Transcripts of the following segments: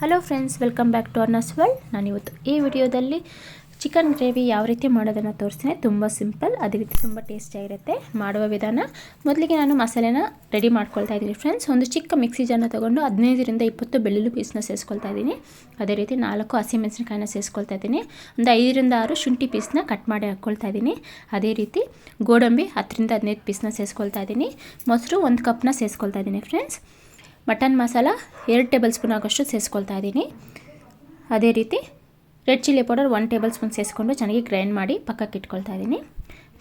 Hello friends welcome back to ಅರ್ನಸ್ world ನಾನಿವತ್ತು ಈ ವಿಡಿಯೋದಲ್ಲಿ ಚಿಕನ್ ಗ್ರೇವಿ ಯಾವ ರೀತಿ ಮಾಡೋದನ್ನು ತೋರಿಸ್ತೀನಿ. ತುಂಬ ಸಿಂಪಲ್ ಅದೇ ರೀತಿ ತುಂಬ ಟೇಸ್ಟಿಯಾಗಿರುತ್ತೆ ಮಾಡುವ ವಿಧಾನ, ಮೊದಲಿಗೆ ನಾನು ಮಸಾಲೆನ ರೆಡಿ ಮಾಡ್ಕೊಳ್ತಾ ಇದ್ದೀನಿ ಫ್ರೆಂಡ್ಸ್ ಒಂದು ಚಿಕ್ಕ ಮಿಕ್ಸಿ ಜಾರ್ನ ತೊಗೊಂಡು ಹದಿನೈದರಿಂದ ಇಪ್ಪತ್ತು ಬೆಳ್ಳುಳ್ಳಿ ಪೀಸ್ನ ಸೇರಿಸ್ಕೊಳ್ತಾ ಇದ್ದೀನಿ. ಅದೇ ರೀತಿ ನಾಲ್ಕು ಹಸಿಮೆಣಸಿನಕಾಯಿನ ಸೇರಿಸ್ಕೊಳ್ತಾ ಇದ್ದೀನಿ. ಒಂದು ಐದರಿಂದ ಆರು ಶುಂಠಿ ಪೀಸ್ನ ಕಟ್ ಮಾಡಿ ಹಾಕ್ಕೊಳ್ತಾ ಇದ್ದೀನಿ. ಅದೇ ರೀತಿ ಗೋಡಂಬಿ ಹತ್ತರಿಂದ ಹದಿನೈದು ಪೀಸ್ನ ಸೇರಿಸ್ಕೊಳ್ತಾ ಇದ್ದೀನಿ. ಮೊಸರು ಒಂದು ಕಪ್ನ ಸೇರಿಸ್ಕೊಳ್ತಾ ಇದ್ದೀನಿ ಫ್ರೆಂಡ್ಸ್ ಮಟನ್ ಮಸಾಲ ಎರಡು ಟೇಬಲ್ ಸ್ಪೂನ್ ಆಗೋಷ್ಟು ಸೇರಿಸ್ಕೊಳ್ತಾ ಇದ್ದೀನಿ. ಅದೇ ರೀತಿ red chilli powder one tablespoon ಸೇರಿಸ್ಕೊಂಡು ಚೆನ್ನಾಗಿ ಗ್ರೈಂಡ್ ಮಾಡಿ ಪಕ್ಕಕ್ಕೆ ಇಟ್ಕೊಳ್ತಾ ಇದ್ದೀನಿ.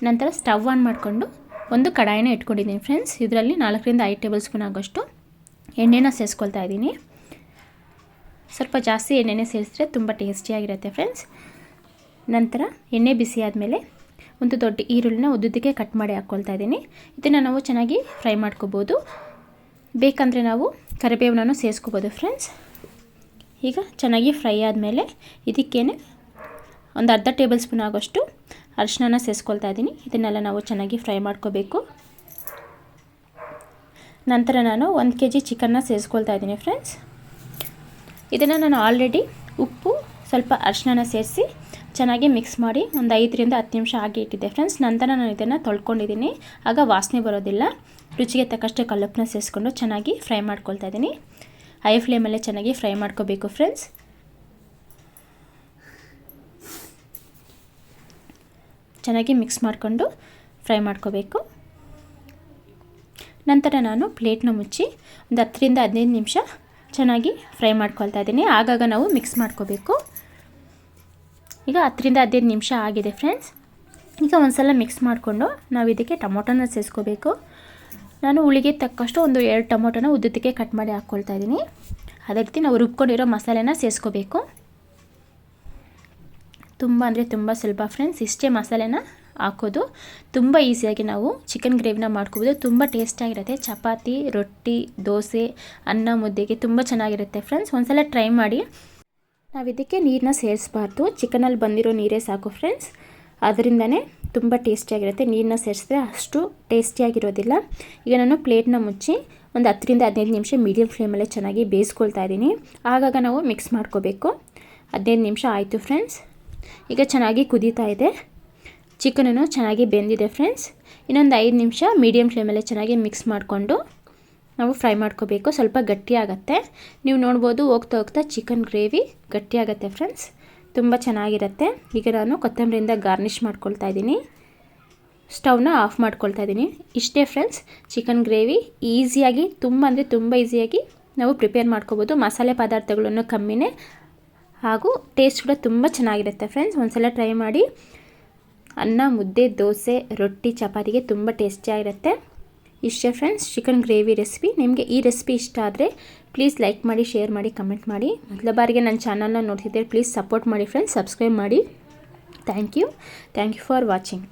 ನಂತರ ಸ್ಟವ್ ಆನ್ ಮಾಡಿಕೊಂಡು ಒಂದು ಕಡಾಯಿನ ಇಟ್ಕೊಂಡಿದ್ದೀನಿ ಫ್ರೆಂಡ್ಸ್. ಇದರಲ್ಲಿ ನಾಲ್ಕರಿಂದ ಐದು ಟೇಬಲ್ ಸ್ಪೂನ್ ಆಗೋಷ್ಟು ಎಣ್ಣೆನ ಸೇರಿಸ್ಕೊಳ್ತಾ ಇದ್ದೀನಿ. ಸ್ವಲ್ಪ ಜಾಸ್ತಿ ಎಣ್ಣೆನೇ ಸೇರಿಸಿದ್ರೆ ತುಂಬ ಟೇಸ್ಟಿಯಾಗಿರುತ್ತೆ ಫ್ರೆಂಡ್ಸ್. ನಂತರ ಎಣ್ಣೆ ಬಿಸಿ ಆದಮೇಲೆ ಒಂದು ದೊಡ್ಡ ಈರುಳ್ಳಿನ ಉದ್ದುದಕ್ಕೆ ಕಟ್ ಮಾಡಿ ಹಾಕ್ಕೊಳ್ತಾ ಇದ್ದೀನಿ. ಇದನ್ನು ನಾವು ಚೆನ್ನಾಗಿ ಫ್ರೈ ಮಾಡ್ಕೋಬೋದು. ಬೇಕಂದರೆ ನಾವು ಕರಿಬೇವನ್ನು ಸೇರಿಸ್ಕೋಬೋದು ಫ್ರೆಂಡ್ಸ್ ಈಗ ಚೆನ್ನಾಗಿ ಫ್ರೈ ಆದಮೇಲೆ ಇದಕ್ಕೇನೆ ಒಂದು ಅರ್ಧ ಟೇಬಲ್ ಸ್ಪೂನ್ ಆಗೋಷ್ಟು ಅರಿಶಿನ ಸೇರಿಸ್ಕೊಳ್ತಾ ಇದ್ದೀನಿ. ಇದನ್ನೆಲ್ಲ ನಾವು ಚೆನ್ನಾಗಿ ಫ್ರೈ ಮಾಡ್ಕೋಬೇಕು. ನಂತರ ನಾನು ಒಂದು ಕೆ ಜಿ ಚಿಕನ್ನ ಸೇರಿಸ್ಕೊಳ್ತಾ ಇದ್ದೀನಿ ಫ್ರೆಂಡ್ಸ್ ಇದನ್ನು ನಾನು ಆಲ್ರೆಡಿ ಉಪ್ಪು, ಸ್ವಲ್ಪ ಅರಿಶಿನ ಸೇರಿಸಿ ಚೆನ್ನಾಗಿ ಮಿಕ್ಸ್ ಮಾಡಿ ಒಂದು ಐದರಿಂದ ಹತ್ತು ನಿಮಿಷ ಆಗಿ ಇಟ್ಟಿದ್ದೆ ಫ್ರೆಂಡ್ಸ್ ನಂತರ ನಾನು ಇದನ್ನು ತೊಳ್ಕೊಂಡಿದ್ದೀನಿ. ಆಗ ವಾಸನೆ ಬರೋದಿಲ್ಲ. ರುಚಿಗೆ ತಕ್ಕಷ್ಟು ಕಲ್ಲಪ್ಪನ್ನ ಸೇರಿಸ್ಕೊಂಡು ಚೆನ್ನಾಗಿ ಫ್ರೈ ಮಾಡ್ಕೊಳ್ತಾ ಇದ್ದೀನಿ. ಹೈ ಫ್ಲೇಮಲ್ಲೇ ಚೆನ್ನಾಗಿ ಫ್ರೈ ಮಾಡ್ಕೋಬೇಕು ಫ್ರೆಂಡ್ಸ್ ಚೆನ್ನಾಗಿ ಮಿಕ್ಸ್ ಮಾಡಿಕೊಂಡು ಫ್ರೈ ಮಾಡ್ಕೋಬೇಕು. ನಂತರ ನಾನು ಪ್ಲೇಟ್ನ ಮುಚ್ಚಿ ಒಂದು ಹತ್ತರಿಂದ ಹದಿನೈದು ನಿಮಿಷ ಚೆನ್ನಾಗಿ ಫ್ರೈ ಮಾಡ್ಕೊಳ್ತಾ ಇದ್ದೀನಿ. ಆಗಾಗ ನಾವು ಮಿಕ್ಸ್ ಮಾಡ್ಕೋಬೇಕು. ಈಗ ಹತ್ತರಿಂದ ಹದಿನೈದು ನಿಮಿಷ ಆಗಿದೆ ಫ್ರೆಂಡ್ಸ್ ಈಗ ಒಂದು ಸಲ ಮಿಕ್ಸ್ ಮಾಡಿಕೊಂಡು ನಾವು ಇದಕ್ಕೆ ಟೊಮೊಟೊನ ಸೇರಿಸ್ಕೋಬೇಕು ನಾನು ಹುಳಿಗೆ ತಕ್ಕಷ್ಟು ಒಂದು ಎರಡು ಟೊಮೊಟೊನ ಉದ್ದಕ್ಕೆ ಕಟ್ ಮಾಡಿ ಹಾಕ್ಕೊಳ್ತಾ ಇದ್ದೀನಿ. ಅದೇ ರೀತಿ ನಾವು ರುಬ್ಕೊಂಡಿರೋ ಮಸಾಲೆನ ಸೇರಿಸ್ಕೋಬೇಕು ತುಂಬ ಅಂದರೆ ತುಂಬ ಸುಲಭ ಫ್ರೆಂಡ್ಸ್ ಇಷ್ಟೇ ಮಸಾಲೆನ ಹಾಕೋದು. ತುಂಬ ಈಸಿಯಾಗಿ ನಾವು ಚಿಕನ್ ಗ್ರೇವಿನ ಮಾಡ್ಕೋಬೋದು. ತುಂಬ ಟೇಸ್ಟಾಗಿರುತ್ತೆ ಚಪಾತಿ, ರೊಟ್ಟಿ, ದೋಸೆ, ಅನ್ನ, ಮುದ್ದೆಗೆ ತುಂಬ ಚೆನ್ನಾಗಿರುತ್ತೆ ಫ್ರೆಂಡ್ಸ್ ಒಂದ್ಸಲ ಟ್ರೈ ಮಾಡಿ ನಾವು ಇದಕ್ಕೆ ನೀರನ್ನ ಸೇರಿಸ್ಬಾರ್ದು. ಚಿಕನಲ್ಲಿ ಬಂದಿರೋ ನೀರೇ ಸಾಕು ಫ್ರೆಂಡ್ಸ್ ಅದರಿಂದನೇ ತುಂಬ ಟೇಸ್ಟಿಯಾಗಿರುತ್ತೆ ನೀರನ್ನ ಸೇರಿಸಿದ್ರೆ ಅಷ್ಟು ಟೇಸ್ಟಿಯಾಗಿರೋದಿಲ್ಲ ಈಗ ನಾನು ಪ್ಲೇಟ್ನ ಮುಚ್ಚಿ ಒಂದು ಹತ್ತರಿಂದ ಹದಿನೈದು ನಿಮಿಷ ಮೀಡಿಯಮ್ ಫ್ಲೇಮಲ್ಲೇ ಚೆನ್ನಾಗಿ ಬೇಯಿಸ್ಕೊಳ್ತಾ ಇದ್ದೀನಿ. ಆಗಾಗ ನಾವು ಮಿಕ್ಸ್ ಮಾಡ್ಕೋಬೇಕು. ಹದಿನೈದು ನಿಮಿಷ ಆಯಿತು ಫ್ರೆಂಡ್ಸ್ ಈಗ ಚೆನ್ನಾಗಿ ಕುದೀತಾ ಇದೆ. ಚಿಕನನ್ನು ಚೆನ್ನಾಗಿ ಬೆಂದಿದೆ ಫ್ರೆಂಡ್ಸ್ ಇನ್ನೊಂದು ಐದು ನಿಮಿಷ ಮೀಡಿಯಮ್ ಫ್ಲೇಮಲ್ಲೇ ಚೆನ್ನಾಗಿ ಮಿಕ್ಸ್ ಮಾಡಿಕೊಂಡು ನಾವು ಫ್ರೈ ಮಾಡ್ಕೋಬೇಕು. ಸ್ವಲ್ಪ ಗಟ್ಟಿಯಾಗತ್ತೆ ನೀವು ನೋಡ್ಬೋದು ಹೋಗ್ತಾ ಹೋಗ್ತಾ ಚಿಕನ್ ಗ್ರೇವಿ ಗಟ್ಟಿಯಾಗತ್ತೆ ಫ್ರೆಂಡ್ಸ್. ತುಂಬ ಚೆನ್ನಾಗಿರುತ್ತೆ. ಈಗ ನಾನು ಕೊತ್ತಂಬರಿಯಿಂದ ಗಾರ್ನಿಷ್ ಮಾಡ್ಕೊಳ್ತಾ ಇದ್ದೀನಿ. ಸ್ಟವ್ನ ಆಫ್ ಮಾಡ್ಕೊಳ್ತಾ ಇದ್ದೀನಿ. ಇಷ್ಟೇ ಫ್ರೆಂಡ್ಸ್, ಚಿಕನ್ ಗ್ರೇವಿ ಈಸಿಯಾಗಿ, ತುಂಬ ಅಂದರೆ ತುಂಬ ಈಸಿಯಾಗಿ ನಾವು ಪ್ರಿಪೇರ್ ಮಾಡ್ಕೋಬೋದು. ಮಸಾಲೆ ಪದಾರ್ಥಗಳನ್ನು ಕಮ್ಮಿನೇ ಹಾಗೂ ಟೇಸ್ಟ್ ಕೂಡ ತುಂಬ ಚೆನ್ನಾಗಿರುತ್ತೆ ಫ್ರೆಂಡ್ಸ್. ಒಂದ್ಸಲ ಟ್ರೈ ಮಾಡಿ. ಅನ್ನ, ಮುದ್ದೆ, ದೋಸೆ, ರೊಟ್ಟಿ, ಚಪಾತಿಗೆ ತುಂಬ ಟೇಸ್ಟಿಯಾಗಿರುತ್ತೆ. ಇಷ್ಟೇ ಫ್ರೆಂಡ್ಸ್ ಚಿಕನ್ ಗ್ರೇವಿ ರೆಸಿಪಿ ನಿಮಗೆ ಈ ರೆಸಿಪಿ ಇಷ್ಟ ಆದರೆ ಪ್ಲೀಸ್ ಲೈಕ್ ಮಾಡಿ ಶೇರ್ ಮಾಡಿ ಕಮೆಂಟ್ ಮಾಡಿ. ಮೊದಲ ಬಾರಿಗೆ ನನ್ನ ಚಾನಲ್ನ ನೋಡ್ತಿದ್ದೆ ಪ್ಲೀಸ್ ಸಪೋರ್ಟ್ ಮಾಡಿ ಫ್ರೆಂಡ್ಸ್ ಸಬ್ಸ್ಕ್ರೈಬ್ ಮಾಡಿ. Thank you thank you for watching